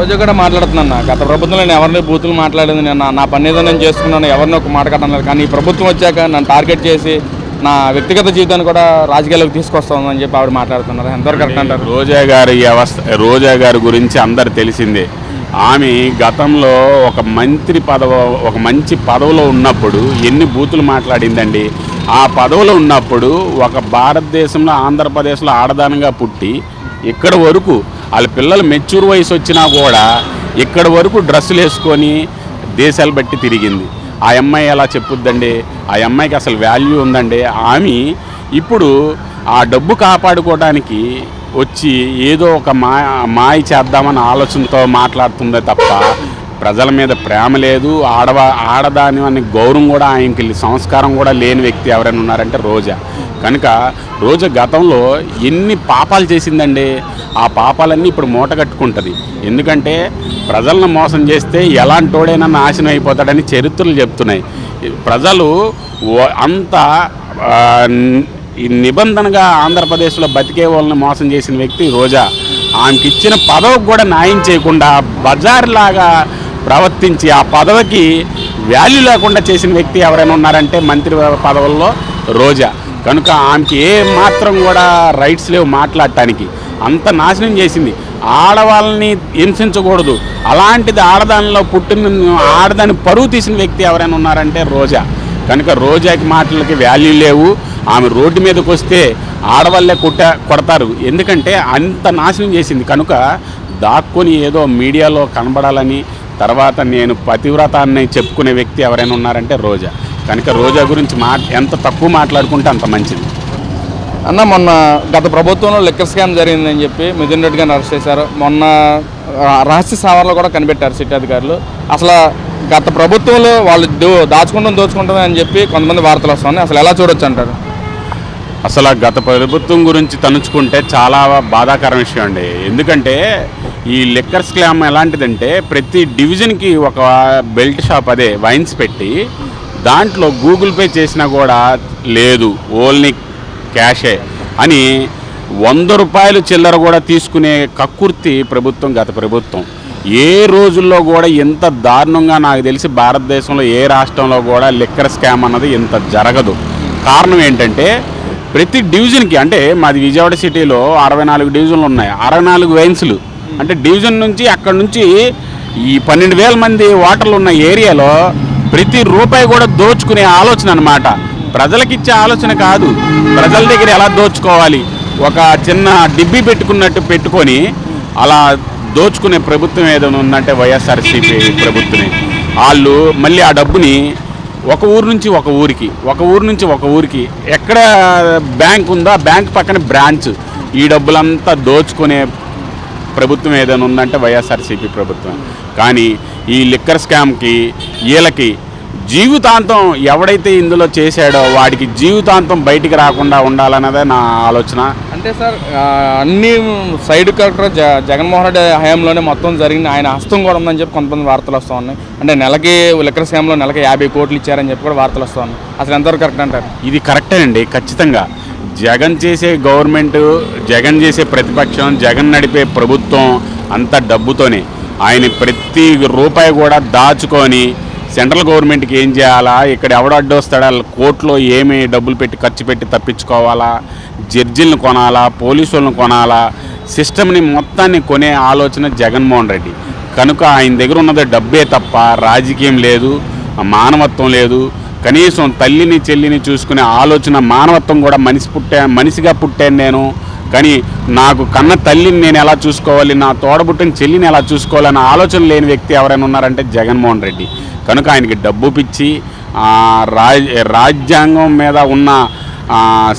రోజు కూడా మాట్లాడుతున్నాను గత ప్రభుత్వంలో నేను ఎవరిని బూతులు మాట్లాడింది నేను నా- పని ఏదో నేను చేసుకున్నాను. ఎవరిని ఒక మాట కట్టలేదు కానీ ఈ ప్రభుత్వం వచ్చాక నన్ను టార్గెట్ చేసి నా వ్యక్తిగత జీవితాన్ని కూడా రాజకీయాల్లోకి తీసుకొస్తామని చెప్పి ఆవిడ మాట్లాడుతున్నారు. ఎంతవరకు కరెక్ట్ అంటారు? రోజా గారి వ్యవస్థ రోజా గారి గురించి అందరు తెలిసిందే. ఆమె గతంలో ఒక మంత్రి పదవ ఒక మంచి పదవిలో ఉన్నప్పుడు ఎన్ని బూతులు మాట్లాడిందండి? ఆ పదవిలో ఉన్నప్పుడు ఒక భారతదేశంలో ఆంధ్రప్రదేశ్లో ఆడదానంగా పుట్టి ఇక్కడ వరకు వాళ్ళ పిల్లలు మెచ్యూర్ వయసు వచ్చినా కూడా ఇక్కడ వరకు డ్రెస్సులు వేసుకొని దేశాలు బట్టి తిరిగింది. ఆ అమ్మాయి ఎలా చెప్పుద్దండి? ఆ అమ్మాయికి అసలు వాల్యూ ఉందండి? ఆమె ఇప్పుడు ఆ డబ్బు కాపాడుకోవడానికి వచ్చి ఏదో ఒక మా మాయ చేద్దామన్న ఆలోచనతో మాట్లాడుతుందే తప్ప ప్రజల మీద ప్రేమ లేదు. ఆడవా ఆడదాని అనే గౌరవం కూడా ఆయనకి సంస్కారం కూడా లేని వ్యక్తి ఎవరైనా ఉన్నారంటే రోజా. కనుక రోజా గతంలో ఎన్ని పాపాలు చేసిందండి? ఆ పాపాలన్నీ ఇప్పుడు మూట కట్టుకుంటుంది. ఎందుకంటే ప్రజలను మోసం చేస్తే ఎలాంటోడైనా నాశనం అయిపోతాడని చరిత్రలు చెప్తున్నాయి. ప్రజలు అంత ఈ నిబంధనగా ఆంధ్రప్రదేశ్లో బతికే వాళ్ళని మోసం చేసిన వ్యక్తి రోజా. ఆమెకి ఇచ్చిన పదవికి కూడా న్యాయం చేయకుండా బజార్లాగా ప్రవర్తించి ఆ పదవికి వాల్యూ లేకుండా చేసిన వ్యక్తి ఎవరైనా ఉన్నారంటే మంత్రి పదవుల్లో రోజా. కనుక ఆమెకి ఏ మాత్రం కూడా రైట్స్ లేవు మాట్లాడటానికి. అంత నాశనం చేసింది. ఆడవాళ్ళని హింసించకూడదు. అలాంటిది ఆడదానిలో పుట్టిన ఆడదాని పరువు తీసిన వ్యక్తి ఎవరైనా ఉన్నారంటే రోజా. కనుక రోజాకి మాటలకి వాల్యూ లేవు. ఆమె రోడ్డు మీదకి వస్తే ఆడవాళ్ళే కొట్ట కొడతారు. ఎందుకంటే అంత నాశనం చేసింది. కనుక దాక్కుని ఏదో మీడియాలో కనబడాలని తర్వాత నేను పతివ్రతాన్ని చెప్పుకునే వ్యక్తి ఎవరైనా ఉన్నారంటే రోజా. కనుక రోజా గురించి మా ఎంత తక్కువ మాట్లాడుకుంటే అంత మంచిది. అన్న మొన్న గత ప్రభుత్వంలో లెక్కర్ స్కామ్ జరిగిందని చెప్పి మిథున్ రెడ్డి గారిని అరెస్ట్ చేశారు. మొన్న రహస్య సావర్లో కూడా కనిపెట్టారు సిటీ అధికారులు. అసలు గత ప్రభుత్వంలో వాళ్ళు దో దాచుకుంటాం దోచుకుంటాం అని చెప్పి కొంతమంది వార్తలు వస్తున్నాయి. అసలు ఎలా చూడొచ్చు అంటారు? అసలు గత ప్రభుత్వం గురించి తలుచుకుంటే చాలా బాధాకర విషయం అండి. ఎందుకంటే ఈ లిక్కర్ స్కామ్ ఎలాంటిదంటే ప్రతి డివిజన్కి ఒక బెల్ట్ షాప్ అదే వైన్స్ పెట్టి దాంట్లో గూగుల్ పే చేసినా కూడా లేదు ఓన్లీ క్యాషే అని వంద రూపాయలు చిల్లర కూడా తీసుకునే కక్కుర్తి ప్రభుత్వం గత ప్రభుత్వం. ఏ రోజుల్లో కూడా ఇంత దారుణంగా నాకు తెలిసి భారతదేశంలో ఏ రాష్ట్రంలో కూడా లిక్కర్ స్కామ్ అన్నది ఇంత జరగదు. కారణం ఏంటంటే ప్రతి డివిజన్కి అంటే మాది విజయవాడ సిటీలో అరవై నాలుగు డివిజన్లు ఉన్నాయి. అరవై నాలుగు వైన్స్లు. అంటే డివిజన్ నుంచి అక్కడ నుంచి ఈ పన్నెండు వేల మంది ఓటర్లు ఉన్న ఏరియాలో ప్రతి రూపాయి కూడా దోచుకునే ఆలోచన అనమాట ప్రజలకిచ్చే ఆలోచన కాదు. ప్రజల దగ్గర ఎలా దోచుకోవాలి? ఒక చిన్న డిబ్బి పెట్టుకున్నట్టు పెట్టుకొని అలా దోచుకునే ప్రభుత్వం ఏదైనా ఉందంటే వైఎస్ఆర్సీపీ ప్రభుత్వమే. వాళ్ళు మళ్ళీ ఆ డబ్బుని ఒక ఊరు నుంచి ఒక ఊరికి ఒక ఊరు నుంచి ఒక ఊరికి ఎక్కడ బ్యాంక్ ఉందో ఆ బ్యాంక్ పక్కన బ్రాంచ్. ఈ డబ్బులంతా దోచుకునే ప్రభుత్వం ఏదైనా ఉందంటే వైఎస్ఆర్సీపీ ప్రభుత్వం. కానీ ఈ లిక్కర్ స్కామ్కి వీళ్ళకి జీవితాంతం ఎవడైతే ఇందులో చేశాడో వాడికి జీవితాంతం బయటికి రాకుండా ఉండాలన్నదే నా ఆలోచన. అంటే సార్ అన్ని సైడ్ కలెక్టర్ జ జగన్మోహన్ రెడ్డి హయాంలోనే మొత్తం జరిగింది. ఆయన హస్తం కూడా ఉందని చెప్పి కొంతమంది వార్తలు వస్తూ ఉన్నాయి. అంటే నెలకి లిక్కర్ స్కామ్లో నెలకి యాభై కోట్లు ఇచ్చారని చెప్పి కూడా వార్తలు వస్తూ ఉన్నాయి. అసలు ఎంతవరకు కరెక్ట్ అంటారు? ఇది కరెక్టేనండి ఖచ్చితంగా. జగన్ చేసే గవర్నమెంట్ జగన్ చేసే ప్రతిపక్షం జగన్ నడిపే ప్రభుత్వం అంతా డబ్బుతోనే. ఆయన ప్రతి రూపాయి కూడా దాచుకొని సెంట్రల్ గవర్నమెంట్కి ఏం చేయాలా? ఇక్కడ ఎవడు అడ్డొస్తాడా? కోర్టులో ఏమి డబ్బులు పెట్టి ఖర్చు పెట్టి తప్పించుకోవాలా? జడ్జిలను కొనాలా? పోలీసులను కొనాలా? సిస్టమ్ని మొత్తాన్ని కొనే ఆలోచన జగన్మోహన్ రెడ్డి. కనుక ఆయన దగ్గర ఉన్నది డబ్బే తప్ప రాజకీయం లేదు మానవత్వం లేదు. కనీసం తల్లిని చెల్లిని చూసుకునే ఆలోచన మానవత్వం కూడా మనిషి పుట్టా మనిషిగా పుట్టాను నేను. కానీ నాకు కన్న తల్లిని నేను ఎలా చూసుకోవాలి నా తోడబుట్టిన చెల్లిని ఎలా చూసుకోవాలన్న ఆలోచన లేని వ్యక్తి ఎవరైనా ఉన్నారంటే జగన్మోహన్ రెడ్డి. కనుక ఆయనకి డబ్బు పిచ్చి ఆ, రాజ్యాంగం మీద ఉన్న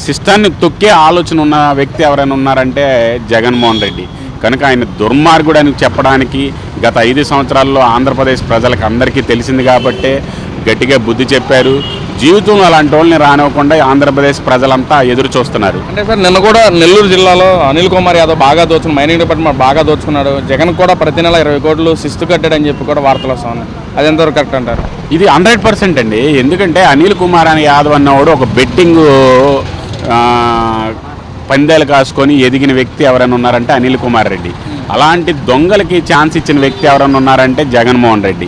సిస్టాన్ని తొక్కే ఆలోచన ఉన్న వ్యక్తి ఎవరైనా ఉన్నారంటే జగన్మోహన్ రెడ్డి. కనుక ఆయన దుర్మార్గుడు అని చెప్పడానికి గత ఐదు సంవత్సరాల్లో ఆంధ్రప్రదేశ్ ప్రజలకు అందరికీ తెలిసింది కాబట్టే గట్టిగా బుద్ధి చెప్పారు. జీవితంలో అలాంటి వాళ్ళని రానివ్వకుండా ఆంధ్రప్రదేశ్ ప్రజలంతా ఎదురు చూస్తున్నారు. అంటే సార్ నిన్న కూడా నెల్లూరు జిల్లాలో అనిల్ కుమార్ యాదవ్ బాగా దోచుకున్నాడు మైనింగ్ డిపార్ట్మెంట్ బాగా దోచుకున్నాడు. జగన్ కూడా ప్రతి నెల ఇరవై కోట్లు శిస్తు కట్టాడని చెప్పి కూడా వార్తలు వస్తూ ఉన్నాయి. అది ఎంతవరకు కరెక్ట్ అంటారు? ఇది హండ్రెడ్ పర్సెంట్ అండి. ఎందుకంటే అనిల్ కుమార్ అని యాదవ్ అన్నవాడు ఒక బెట్టింగ్ పందేలు కాసుకొని ఎదిగిన వ్యక్తి ఎవరైనా ఉన్నారంటే అనిల్ కుమార్ రెడ్డి. అలాంటి దొంగలకి ఛాన్స్ ఇచ్చిన వ్యక్తి ఎవరన్నా ఉన్నారంటే జగన్మోహన్ రెడ్డి.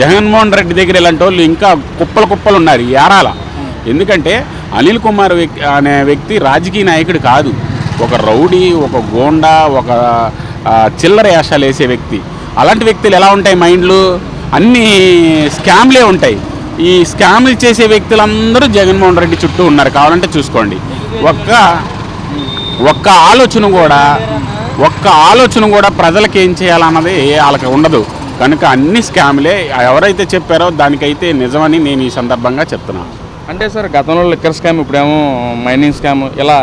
జగన్మోహన్ రెడ్డి దగ్గర ఇలాంటి వాళ్ళు ఇంకా కుప్పలు కుప్పలు ఉన్నారు ఏరాల ఎందుకంటే అనిల్ కుమార్ అనే వ్యక్తి రాజకీయ నాయకుడు కాదు. ఒక రౌడీ ఒక గోండా ఒక చిల్లర యాషాలు వేసే వ్యక్తి. అలాంటి వ్యక్తులు ఎలా ఉంటాయి మైండ్లు? అన్నీ స్కామ్లే ఉంటాయి. ఈ స్కామ్లు చేసే వ్యక్తులందరూ జగన్మోహన్ రెడ్డి చుట్టూ ఉన్నారు. కావాలంటే చూసుకోండి. ఒక్క ఒక్క ఆలోచన కూడా ఒక్క ఆలోచన కూడా ప్రజలకు ఏం చేయాలన్నది వాళ్ళకి ఉండదు. కనుక అన్ని స్కామ్లే ఎవరైతే చెప్పారో దానికైతే నిజమని నేను ఈ సందర్భంగా చెప్తున్నాను. అంటే సార్ గతంలో లిక్కర్ స్కామ్ ఇప్పుడేమో మైనింగ్ స్కామ్ ఇలా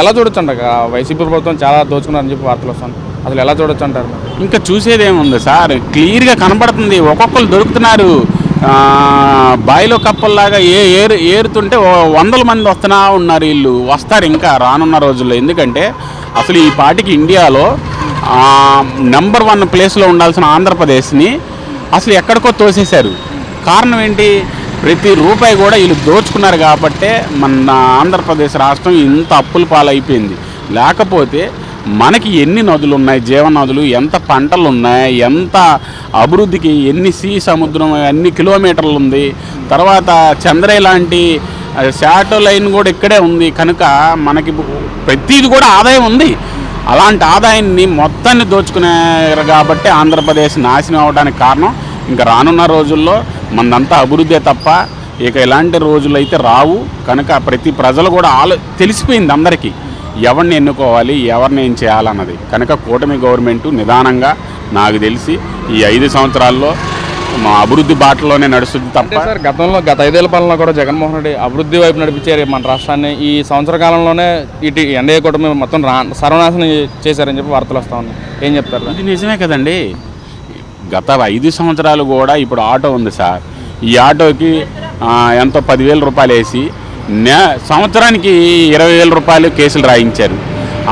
ఎలా చూడొచ్చు అంట వైసీపీ ప్రభుత్వం చాలా దోచుకున్నారని చెప్పి వార్తలు వస్తాను. అసలు ఎలా చూడొచ్చు అంటారు ఇంకా చూసేదేముంది సార్ క్లియర్గా కనబడుతుంది. ఒక్కొక్కరు దొరుకుతున్నారు. బాయిలో కప్పల్లాగా ఏ ఏరు ఏరుతుంటే వందల మంది వస్తున్నా ఉన్నారు వీళ్ళు. వస్తారు ఇంకా రానున్న రోజుల్లో. ఎందుకంటే అసలు ఈ పాటికి ఇండియాలో నెంబర్ వన్ ప్లేస్లో ఉండాల్సిన ఆంధ్రప్రదేశ్ని అసలు ఎక్కడికో తోసేశారు. కారణం ఏంటి? ప్రతి రూపాయి కూడా వీళ్ళు దోచుకున్నారు కాబట్టే మన ఆంధ్రప్రదేశ్ రాష్ట్రం ఇంత అప్పుల పాలైపోయింది. లేకపోతే మనకి ఎన్ని నదులు ఉన్నాయి? జీవనదులు ఎంత పంటలు ఉన్నాయి? ఎంత అభివృద్ధికి ఎన్ని సీ సముద్రం ఎన్ని కిలోమీటర్లు ఉంది? తర్వాత చంద్రయ్య లాంటి శాటో లైన్ కూడా ఇక్కడే ఉంది. కనుక మనకి ప్రతిది కూడా ఆదాయం ఉంది. అలాంటి ఆదాయాన్ని మొత్తాన్ని దోచుకున్నారు కాబట్టి ఆంధ్రప్రదేశ్ నాశనం అవడానికి కారణం ఇంకా రానున్న రోజుల్లో మనదంతా అభివృద్ధే తప్ప ఇక ఇలాంటి రోజులు అయితే రావు. కనుక ప్రతి ప్రజలు కూడా ఆలో తెలిసిపోయింది అందరికీ. ఎవరిని ఎన్నుకోవాలి ఎవరిని ఏం చేయాలన్నది. కనుక కూటమి గవర్నమెంటు నిదానంగా నాకు తెలిసి ఈ ఐదు సంవత్సరాల్లో మా అభివృద్ధి బాటలోనే నడుస్తుంది తప్ప సార్ గతంలో గత ఐదేళ్ళ పాలన కూడా జగన్మోహన్ రెడ్డి అభివృద్ధి వైపు నడిపించారు మన రాష్ట్రాన్ని. ఈ సంవత్సర కాలంలోనే ఇటు ఎన్డీఏ కూటమి మొత్తం రా సర్వనాశనం చేశారని చెప్పి వార్తలు వస్తా ఉన్నాయి. ఏం చెప్తారు? ఇది నిజమే కదండి. గత ఐదు సంవత్సరాలు కూడా ఇప్పుడు ఆటో ఉంది సార్. ఈ ఆటోకి ఎంతో పదివేల రూపాయలు వేసి నే సంవత్సరానికి ఇరవై వేల రూపాయలు కేసులు రాయించారు.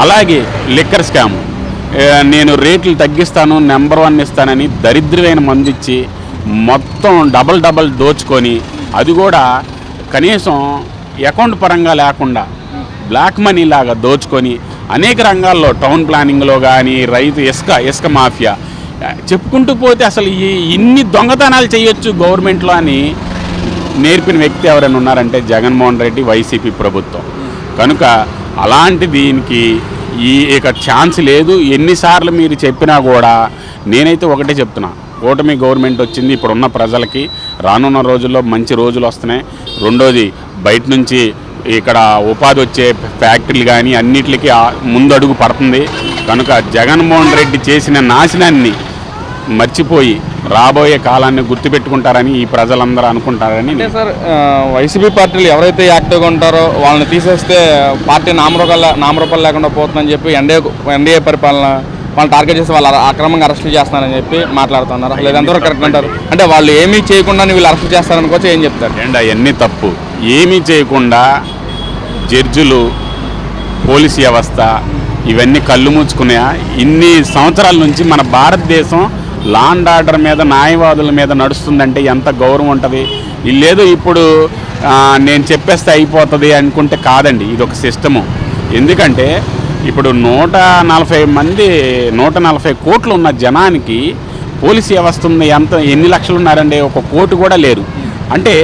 అలాగే లిక్కర్ స్కామ్. నేను రేట్లు తగ్గిస్తాను నెంబర్ వన్ ఇస్తానని దరిద్రమైన మంది ఇచ్చి మొత్తం డబల్ డబల్ దోచుకొని అది కూడా కనీసం అకౌంట్ పరంగా లేకుండా బ్లాక్ మనీ లాగా దోచుకొని అనేక రంగాల్లో టౌన్ ప్లానింగ్లో కానీ రైతు ఇసుక ఇసుక మాఫియా చెప్పుకుంటూ పోతే అసలు ఈ ఇన్ని దొంగతనాలు చేయొచ్చు గవర్నమెంట్లో అని నేర్పిన వ్యక్తి ఎవరైనా ఉన్నారంటే జగన్మోహన్ రెడ్డి వైసీపీ ప్రభుత్వం. కనుక అలాంటి దీనికి ఈ ఇక ఛాన్స్ లేదు. ఎన్నిసార్లు మీరు చెప్పినా కూడా నేనైతే ఒకటే చెప్తున్నా. కూటమి గవర్నమెంట్ వచ్చింది ఇప్పుడున్న ప్రజలకి. రానున్న రోజుల్లో మంచి రోజులు వస్తున్నాయి. రెండోది బయట నుంచి ఇక్కడ ఉపాధి వచ్చే ఫ్యాక్టరీలు కానీ అన్నిటికీ ముందడుగు పడుతుంది. కనుక జగన్మోహన్ రెడ్డి చేసిన నాశనాన్ని మర్చిపోయి రాబోయే కాలాన్ని గుర్తుపెట్టుకుంటారని ఈ ప్రజలందరూ అనుకుంటారని సార్ వైసీపీ పార్టీలు ఎవరైతే యాక్టివ్గా ఉంటారో వాళ్ళని తీసేస్తే పార్టీ నామరూపాల నామరూపాలు లేకుండా పోతుందని చెప్పి ఎన్డీఏ ఎన్డీఏ పరిపాలన వాళ్ళని టార్గెట్ చేసి వాళ్ళు అక్రమంగా అరెస్ట్ చేస్తున్నారని చెప్పి మాట్లాడుతున్నారు. అసలు కరెక్ట్ అంటారు. అంటే వాళ్ళు ఏమీ చేయకుండా వీళ్ళు అరెస్ట్ చేస్తారనుకోవచ్చు ఏం చెప్తారు? అండ్ అవన్నీ తప్పు? ఏమీ చేయకుండా జడ్జిలు పోలీస్ వ్యవస్థ ఇవన్నీ కళ్ళు మూసుకున్నాయా? ఇన్ని సంవత్సరాల నుంచి మన భారతదేశం లాండ్ ఆర్డర్ మీద న్యాయవాదుల మీద నడుస్తుందంటే ఎంత గౌరవం ఉంటుంది? లేదు ఇప్పుడు నేను చెప్పేస్తే అయిపోతుంది అనుకుంటే కాదండి ఇది ఒక సిస్టము. ఎందుకంటే ఇప్పుడు నూట నలభై మంది నూట నలభై కోట్లు ఉన్న జనానికి పోలీస్ వ్యవస్థ ఉంది. ఎంత ఎన్ని లక్షలు ఉన్నారండి ఒక కోటి కూడా లేరు. అంటే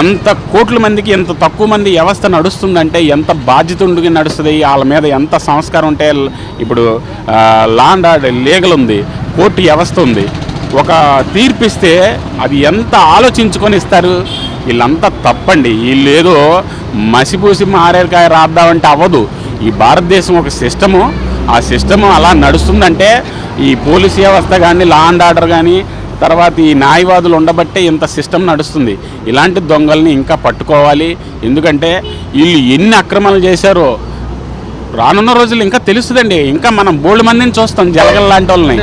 అంత కోట్ల మందికి ఎంత తక్కువ మంది వ్యవస్థ నడుస్తుందంటే ఎంత బాధ్యత ఉండి నడుస్తుంది? వాళ్ళ మీద ఎంత సంస్కారం ఉంటే ఇప్పుడు లాండ్ ఆర్డర్ లీగల్ ఉంది కోర్టు వ్యవస్థ ఉంది. ఒక తీర్పిస్తే అది ఎంత ఆలోచించుకొని ఇస్తారు? వీళ్ళంతా తప్పండి. వీళ్ళు ఏదో మసిపూసి మారేకాయ రాద్దామంటే అవ్వదు. ఈ భారతదేశం ఒక సిస్టము. ఆ సిస్టము అలా నడుస్తుందంటే ఈ పోలీస్ వ్యవస్థ కానీ లా అండ్ ఆర్డర్ కానీ తర్వాత ఈ న్యాయవాదులు ఉండబట్టే ఇంత సిస్టమ్ నడుస్తుంది. ఇలాంటి దొంగల్ని ఇంకా పట్టుకోవాలి. ఎందుకంటే వీళ్ళు ఎన్ని అక్రమాలు చేశారో రానున్న రోజులు ఇంకా తెలుస్తుందండి. ఇంకా మనం బోల్డ్ మందిని చూస్తాం జలగల లాంటి వాళ్ళని.